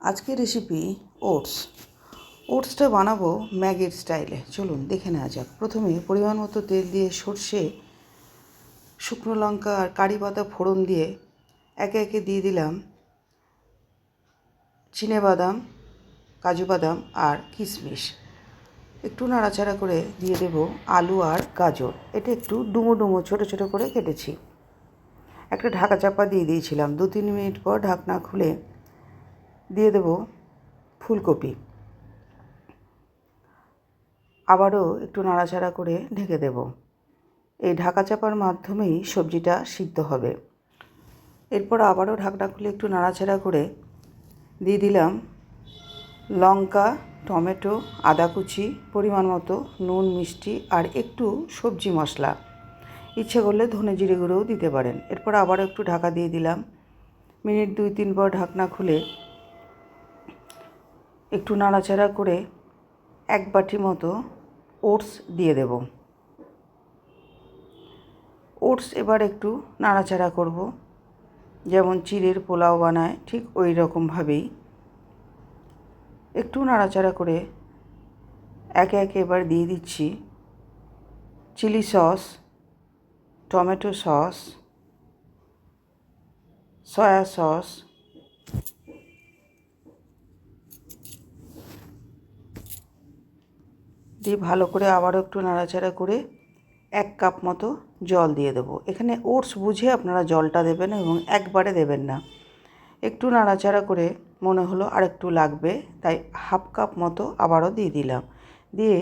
আজকের recipe oats ওটসটা বানাবো ম্যাগির স্টাইলে চলুন, দেখে নেওয়া যাক। প্রথমে পরিমাণ মতো তেল দিয়ে সর্ষে, শুকনো লঙ্কা আর কারি পাতা ফোড়ন দিয়ে একে একে দিয়ে দিলাম চিনে বাদাম, কাজু বাদাম আর কিশমিশ। একটু নাড়াচাড়া করে দিয়ে দেব আলু আর গাজর। এটা একটু ডুমো ডুমো, ছোটো ছোটো করে কেটেছি। একটা ঢাকা চাপা দিয়ে দিয়েছিলাম। দু তিন মিনিট পর ঢাকনা খুলে দিয়ে দেব ফুলকপি। আবারও একটু নাড়াচাড়া করে ঢেকে দেব। এই ঢাকা চাপার মাধ্যমেই সবজিটা সিদ্ধ হবে। এরপর আবারও ঢাকনা খুলে একটু নাড়াচাড়া করে দিয়ে দিলাম লঙ্কা, টমেটো, আদা কুচি, পরিমাণ মতো নুন, মিষ্টি আর একটু সবজি মশলা। ইচ্ছে করলে ধনে জিরে গুঁড়োও দিতে পারেন। এরপর আবার একটু ঢাকা দিয়ে দিলাম। মিনিট দুই তিন পর ঢাকনা খুলে একটু নাড়াচাড়া করে এক বাটি মতো ওটস দিয়ে দেব। ওটস এবার একটু নাড়াচাড়া করব। যেমন চিড়ের পোলাও বানায় ঠিক ওই রকমভাবেই একটু নাড়াচাড়া করে একে একে এবার দিয়ে দিচ্ছি chilli sauce, tomato sauce, soya sauce দিয়ে ভালো করে আবারও একটু নাড়াচাড়া করে এক কাপ মতো জল দিয়ে দেবো। এখানে ওটস বুঝে আপনারা জলটা দেবেন এবং একবারে দেবেন না। একটু নাড়াচাড়া করে মনে হলো আর একটু লাগবে, তাই হাফ কাপ মতো আবারও দিয়ে দিলাম। দিয়ে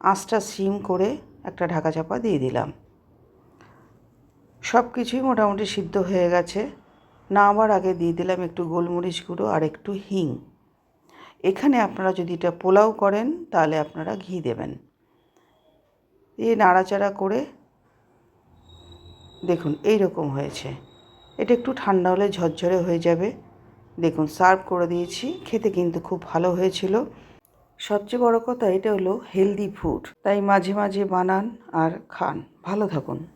আঁচটা সিম করে একটা ঢাকা চাপা দিয়ে দিলাম। সব কিছুই মোটামুটি সিদ্ধ হয়ে গেছে। না আবার আগে দিয়ে দিলাম একটু গোলমরিচ গুঁড়ো আর একটু হিং। এখানে আপনারা যদি এটা পোলাও করেন, তাহলে আপনারা ঘি দেবেন। এই নাড়াচাড়া করে দেখুন এই রকম হয়েছে। এটা একটু ঠান্ডা হলে ঝরঝরে হয়ে যাবে। দেখুন, সার্ভ করে দিয়েছি। খেতে কিন্তু খুব ভালো হয়েছিল। সবচেয়ে বড় কথা, এটা হলো হেলদি ফুড। তাই মাঝে মাঝে বানান আর খান। ভালো থাকুন।